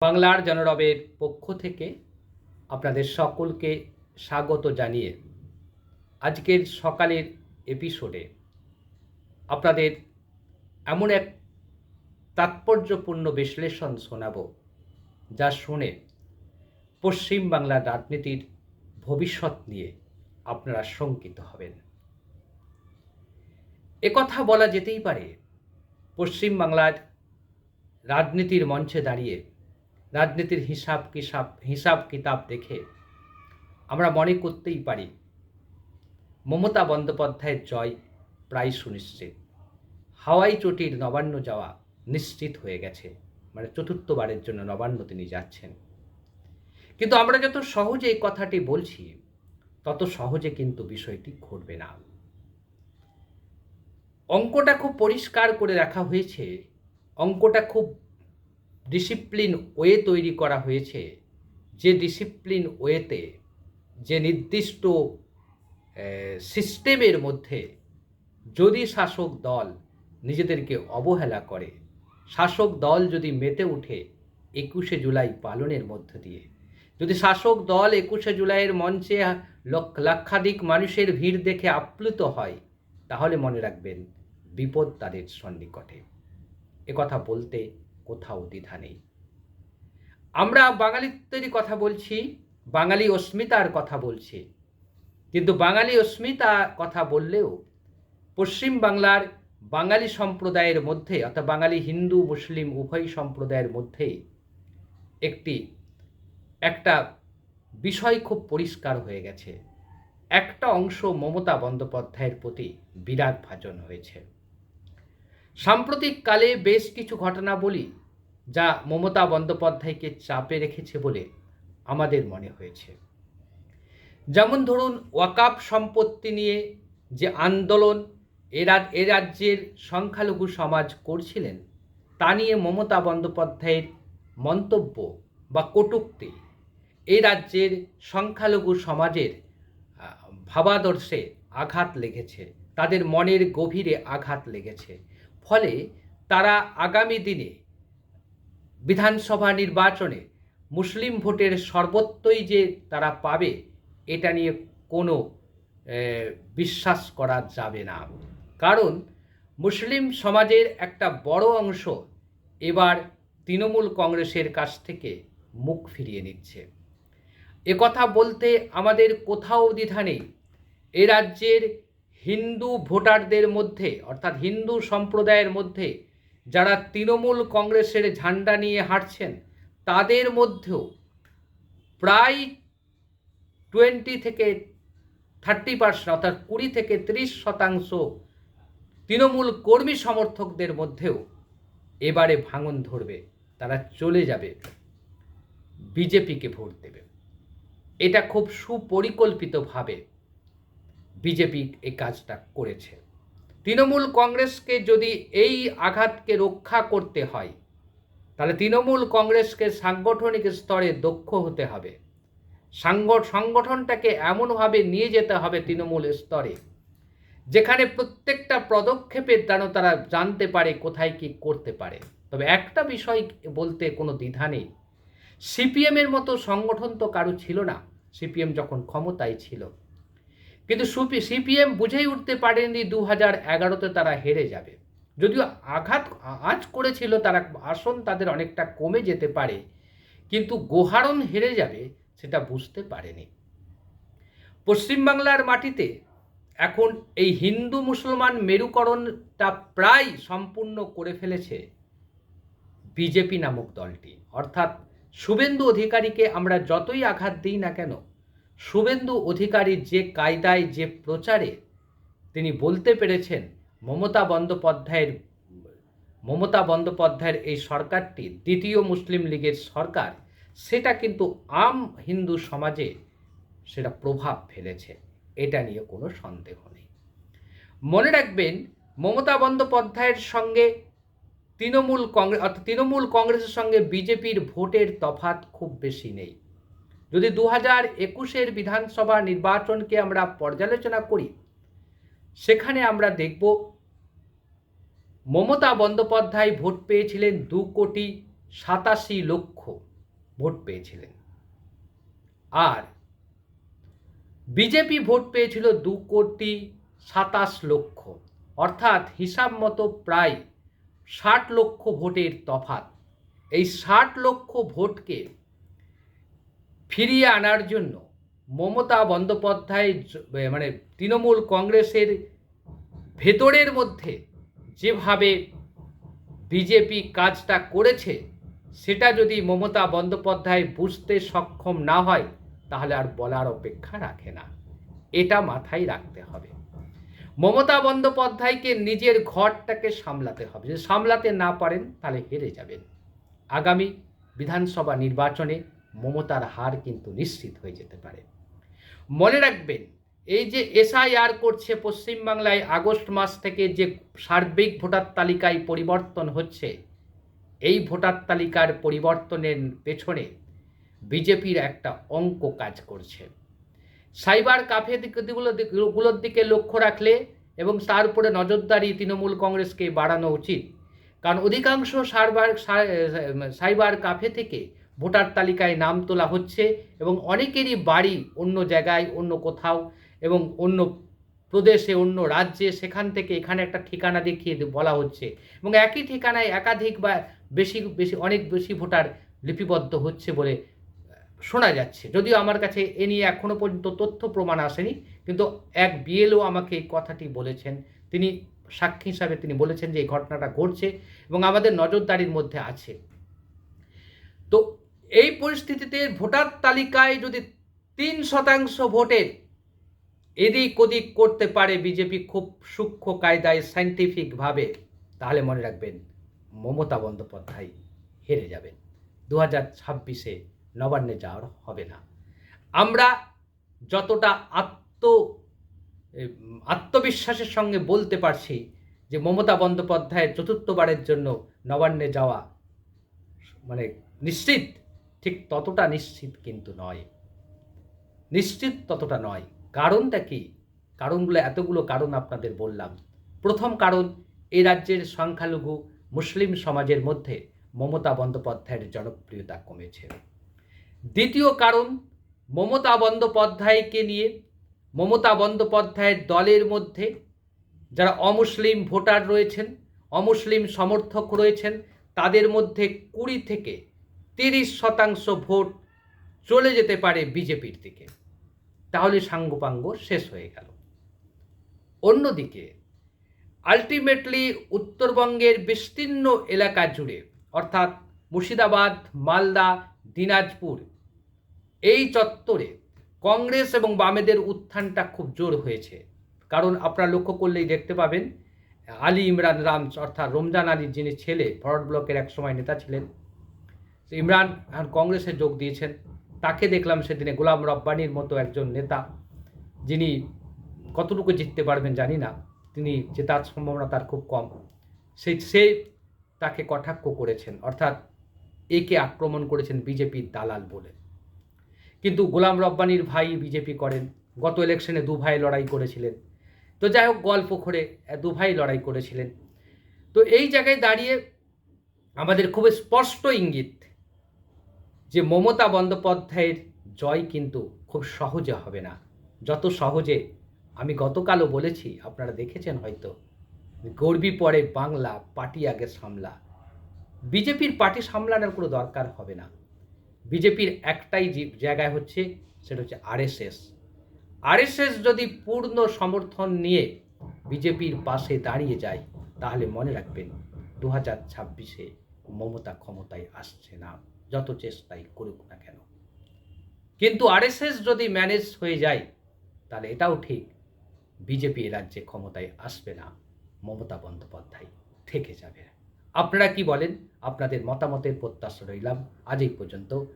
বাংলার জনরবের পক্ষ থেকে আপনাদের সকলকে স্বাগত জানিয়ে আজকের সকালের এপিসোডে আপনাদের এমন এক তাৎপর্যপূর্ণ বিশ্লেষণ শোনাব যা শুনে পশ্চিম বাংলার রাজনীতির ভবিষ্যৎ নিয়ে আপনারা শঙ্কিত হবেন। একথা বলা যেতেই পারে, পশ্চিম বাংলার রাজনীতির মঞ্চে দাঁড়িয়ে রাজনীতির হিসাব কিসাব, হিসাব কিতাব দেখে আমরা মনে করতেই পারি, মমতা বন্দ্যোপাধ্যায়ের জয় প্রায় সুনিশ্চিত। হাওয়াই চটির নবান্ন যাওয়া নিশ্চিত হয়ে গেছে মানে চতুর্থবারের জন্য নবান্ন তিনি যাচ্ছেন। কিন্তু আমরা যত সহজে এই কথাটি বলছি, তত সহজে কিন্তু বিষয়টি ঘটবে না। অঙ্কটা খুব পরিষ্কার করে রাখা হয়েছে, অঙ্কটা খুব ডিসিপ্লিন ওয়ে তৈরি করা হয়েছে। যে ডিসিপ্লিন ওয়েতে যে নির্দিষ্ট সিস্টেমের মধ্যে যদি শাসক দল নিজেদেরকে অবহেলা করে, শাসক দল যদি মেতে উঠে একুশে জুলাই পালনের মধ্য দিয়ে, যদি শাসক দল একুশে জুলাইয়ের মঞ্চে লক্ষ লক্ষাধিক মানুষের ভিড় দেখে আপ্লুত হয়, তাহলে মনে রাখবেন বিপদ তাদের সন্নিকটে। কথা বলতে কোথাও দ্বিধা নেই। আমরা বাঙালিত্বেরই কথা বলছি, বাঙালি অস্মিতার কথা বলছি। কিন্তু বাঙালি অস্মিতা কথা বললেও পশ্চিম বাংলার বাঙালি সম্প্রদায়ের মধ্যে অর্থাৎ বাঙালি হিন্দু, মুসলিম উভয় সম্প্রদায়ের মধ্যেই একটি, একটা বিষয় খুব পরিষ্কার হয়ে গেছে। একটা অংশ মমতা বন্দ্যোপাধ্যায়ের প্রতি বিরাট ভাজন হয়েছে। সাম্প্রতিককালে বেশ কিছু ঘটনা বলি, যা মমতা বন্দ্যোপাধ্যায়কে চাপে রেখেছে বলে আমাদের মনে হয়েছে। যেমন ধরুন, ওয়াকাপ সম্পত্তি নিয়ে যে আন্দোলন এরা এ রাজ্যের সংখ্যালঘু সমাজ করছিলেন, তা নিয়ে মমতা বন্দ্যোপাধ্যায়ের মন্তব্য বা কটুক্তি এই রাজ্যের সংখ্যালঘু সমাজের ভাবাদর্শে আঘাত লেগেছে, তাদের মনের গভীরে আঘাত লেগেছে। ফলে তারা আগামী দিনে বিধানসভা নির্বাচনে মুসলিম ভোটের সর্বত্রই যে তারা পাবে, এটা নিয়ে কোনো বিশ্বাস করা যাবে না। কারণ মুসলিম সমাজের একটা বড় অংশ এবার তৃণমূল কংগ্রেসের কাছ থেকে মুখ ফিরিয়ে নিচ্ছে। কথা বলতে আমাদের কোথাও দ্বিধা নেই। এ রাজ্যের হিন্দু ভোটারদের মধ্যে, অর্থাৎ হিন্দু সম্প্রদায়ের মধ্যে যারা তৃণমূল কংগ্রেসের ঝান্ডা নিয়ে হাঁটছেন, তাদের মধ্যেও প্রায় টোয়েন্টি থেকে থার্টি পার্সেন্ট, অর্থাৎ কুড়ি থেকে ত্রিশ শতাংশ তৃণমূল কর্মী সমর্থকদের মধ্যেও এবারে ভাঙন ধরবে, তারা চলে যাবে, বিজেপিকে ভোট দেবে। এটা খুব সুপরিকল্পিতভাবে বিজেপি এই কাজটা করেছে। তৃণমূল কংগ্রেসকে যদি এই আঘাতকে রক্ষা করতে হয়, তাহলে তৃণমূল কংগ্রেসকে সাংগঠনিক স্তরে দক্ষ হতে হবে। সংগঠনটাকে এমনভাবে নিয়ে যেতে হবে তৃণমূল স্তরে, যেখানে প্রত্যেকটা পদক্ষেপের যেন তারা জানতে পারে কোথায় কি করতে পারে। তবে একটা বিষয় বলতে কোনো দ্বিধা নেই। সিপিএমের মতো সংগঠন তো কারও ছিল না। সিপিএম যখন ক্ষমতায় ছিল কিন্তু সুপি, সিপিএম বুঝেই উঠতে পারেনি দু হাজার এগারোতে তারা হেরে যাবে। যদিও আঘাত আজ করেছিল তারা, আসন তাদের অনেকটা কমে যেতে পারে, কিন্তু গোহারণ হেরে যাবে সেটা বুঝতে পারেনি। পশ্চিমবাংলার মাটিতে এখন এই হিন্দু মুসলমান মেরুকরণটা প্রায় সম্পূর্ণ করে ফেলেছে বিজেপি নামক দলটি। অর্থাৎ শুভেন্দু অধিকারীকে আমরা যতই আঘাত দিই না কেন শুভেন্দু অধিকারীর যে কায়দায় যে প্রচারে তিনি বলতে পেরেছেন, মমতা বন্দ্যোপাধ্যায়ের মমতা বন্দ্যোপাধ্যায়ের এই সরকারটি, দ্বিতীয় মুসলিম লীগের সরকার, সেটা কিন্তু আম হিন্দু সমাজে সেটা প্রভাব ফেলেছে। এটা নিয়ে কোনো সন্দেহ নেই। মনে রাখবেন, মমতা বন্দ্যোপাধ্যায়ের সঙ্গে তৃণমূল কংগ্রেস অর্থাৎ তৃণমূল কংগ্রেসের সঙ্গে বিজেপির ভোটের তফাত খুব বেশি নেই। যদি দু হাজার একুশের বিধানসভা নির্বাচনকে আমরা পর্যালোচনা করি, সেখানে আমরা দেখব মমতা বন্দ্যোপাধ্যায় ভোট পেয়েছিলেন দু কোটি সাতাশি লক্ষ ভোট পেয়েছিলেন। আর বিজেপি ভোট পেয়েছিল দু কোটি সাতাশ লক্ষ, অর্থাৎ হিসাব মতো প্রায় ষাট লক্ষ ভোটের তফাৎ। এই ষাট লক্ষ ভোটকে ফিরিয়ে আনার জন্য মমতা বন্দ্যোপাধ্যায় মানে তৃণমূল কংগ্রেসের ভেতরের মধ্যে যেভাবে বিজেপি কাজটা করেছে, সেটা যদি মমতা বন্দ্যোপাধ্যায় বুঝতে সক্ষম না হয়, তাহলে আর বলার অপেক্ষা রাখে না। এটা মাথায় রাখতে হবে। মমতা বন্দ্যোপাধ্যায়কে নিজের ঘরটাকে সামলাতে হবে। যদি সামলাতে না পারেন, তাহলে হেরে যাবেন। আগামী বিধানসভা নির্বাচনে মমতার হার কিন্তু নিশ্চিত হয়ে যেতে পারে। মনে রাখবেন, এই যে এসআইআর করছে পশ্চিমবাংলায় আগস্ট মাস থেকে যে সার্বিক ভোটার তালিকায় পরিবর্তন হচ্ছে, এই ভোটার তালিকার পরিবর্তনের পেছনে বিজেপির একটা অঙ্ক কাজ করছে। সাইবার কাফে গুলোর দিকে লক্ষ্য রাখলে এবং তার উপরে নজরদারি তৃণমূল কংগ্রেসকে বাড়ানো উচিত। কারণ অধিকাংশ সাইবার কাফে থেকে ভোটার তালিকায় নাম তোলা হচ্ছে এবং অনেকেরই বাড়ি অন্য জায়গায়, অন্য কোথাও এবং অন্য প্রদেশে, অন্য রাজ্যে সেখান থেকে এখানে একটা ঠিকানা দেখিয়ে বলা হচ্ছে এবং একই ঠিকানায় একাধিক বা বেশি বেশি, অনেক বেশি ভোটার লিপিবদ্ধ হচ্ছে বলে শোনা যাচ্ছে। যদিও আমার কাছে এ নিয়ে এখনও পর্যন্ত তথ্য প্রমাণ আসেনি, কিন্তু এক বিএলও আমাকে এই কথাটি বলেছেন। তিনি সাক্ষী হিসাবে তিনি বলেছেন যে এই ঘটনাটা ঘটছে এবং আমাদের নজরদারির মধ্যে আছে। তো এই পরিস্থিতিতে ভোটার তালিকায় যদি তিন শতাংশ ভোটের এদিক ওদিক করতে পারে বিজেপি খুব সূক্ষ্ম কায়দায় সাইন্টিফিকভাবে, তাহলে মনে রাখবেন মমতা বন্দ্যোপাধ্যায় হেরে যাবেন। দু হাজার ছাব্বিশে নবান্নে যাওয়ার হবে না। আমরা যতটা আত্ম, আত্মবিশ্বাসের সঙ্গে বলতে পারছি যে মমতা বন্দ্যোপাধ্যায়ের চতুর্থবারের জন্য নবান্নে যাওয়া মানে নিশ্চিত ঠিক ততটা নিশ্চিত কিন্তু নয়। নিশ্চিত ততটা নয়। কারণটা কি? কারণগুলো এতগুলো কারণ আপনাদের বললাম। প্রথম কারণ, এই রাজ্যের সংখ্যালঘু মুসলিম সমাজের মধ্যে মমতা বন্দ্যোপাধ্যায়ের জনপ্রিয়তা কমেছে। দ্বিতীয় কারণ, মমতা বন্দ্যোপাধ্যায়কে নিয়ে মমতা বন্দ্যোপাধ্যায়ের দলের মধ্যে যারা অমুসলিম ভোটার রয়েছেন, অমুসলিম সমর্থক রয়েছেন, তাদের মধ্যে কুড়ি থেকে তিরিশ শতাংশ ভোট চলে যেতে পারে বিজেপির দিকে। তাহলে সাঙ্গপাঙ্গ শেষ হয়ে গেল। অন্যদিকে আলটিমেটলি উত্তরবঙ্গের বিস্তীর্ণ এলাকা জুড়ে, অর্থাৎ মুর্শিদাবাদ, মালদা, দিনাজপুর, এই চত্বরে কংগ্রেস এবং বামেদের উত্থানটা খুব জোর হয়েছে। কারণ আপনারা লক্ষ্য করলেই দেখতে পাবেন, আলী ইমরান রাম অর্থাৎ রমজান আলীর যিনি ছেলে ফরওয়ার্ড ব্লকের একসময় নেতা ছিলেন ইমরান এখন কংগ্রেসে যোগ দিয়েছেন। তাকে দেখলাম সেদিনে গোলাম রব্বানির মতো একজন নেতা, যিনি কতটুকু জিততে পারবেন জানি না, তিনি জেতার সম্ভাবনা তার খুব কম। সেই সে তাকে কটাক্ষ করেছেন, অর্থাৎ একে আক্রমণ করেছেন বিজেপির দালাল বলে। কিন্তু গোলাম রব্বানির ভাই বিজেপি করেন, গত ইলেকশনে দু ভাই লড়াই করেছিলেন। তো যাই হোক, গল্প করে দু ভাই লড়াই করেছিলেন। তো এই জায়গায় দাঁড়িয়ে আমাদের খুব স্পষ্ট ইঙ্গিত যে মমতা বন্দ্যোপাধ্যায়ের জয় কিন্তু খুব সহজে হবে না। যত সহজে, আমি গতকালও বলেছি, আপনারা দেখেছেন হয়তো, গর্বি পরে বাংলা পার্টি আগে সামলা। বিজেপির পার্টি সামলানোর কোনো দরকার হবে না। বিজেপির একটাই জায়গায় হচ্ছে, সেটা হচ্ছে আরএসএস। আরএসএস যদি পূর্ণ সমর্থন নিয়ে বিজেপির পাশে দাঁড়িয়ে যায়, তাহলে মনে রাখবেন দু হাজার ছাব্বিশে মমতা ক্ষমতায় আসছে না। যত চেষ্টাই করুক না কেন। কিন্তু আরএসএস যদি ম্যানেজ হয়ে যায়, তাহলে এটাও ঠিক। বিজেপি রাজ্যে ক্ষমতায় আসবে না, মমতা বন্দ্যোপাধ্যায় থেকে যাবে। আপনারা কি বলেন? আপনাদের মতামতের প্রত্যাশা রইলাম। আজ এই পর্যন্ত।